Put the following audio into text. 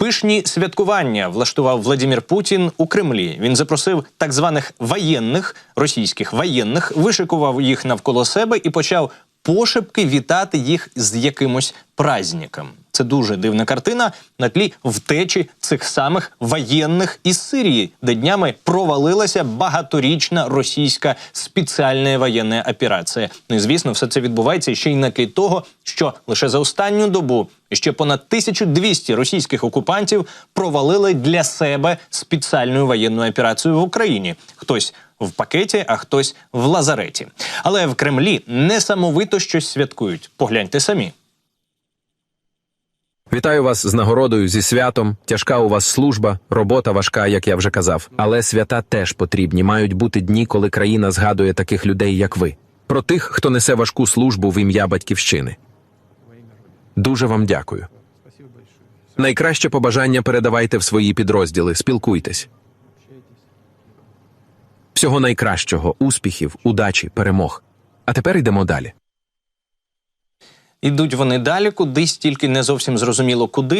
Пишні святкування влаштував Владимир Путін у Кремлі. Він запросив так званих воєнних російських воєнних, вишикував їх навколо себе і почав пошепки вітати їх з якимось праздником. Це дуже дивна картина на тлі втечі цих самих воєнних із Сирії, де днями провалилася багаторічна російська спеціальна воєнна операція. Ну і звісно, все це відбувається ще й на тлі того, що лише за останню добу ще понад 1200 російських окупантів провалили для себе спеціальну воєнну операцію в Україні. Хтось в пакеті, а хтось в лазареті. Але в Кремлі несамовито щось святкують. Погляньте самі. Вітаю вас з нагородою зі святом. Тяжка у вас служба, робота важка, як я вже казав. Але свята теж потрібні. Мають бути дні, коли країна згадує таких людей, як ви. Про тих, хто несе важку службу в ім'я батьківщини. Дуже вам дякую. Найкраще побажання передавайте в свої підрозділи. Спілкуйтесь. Всього найкращого, успіхів, удачі, перемог. А тепер йдемо далі. Ідуть вони далі, кудись тільки не зовсім зрозуміло куди.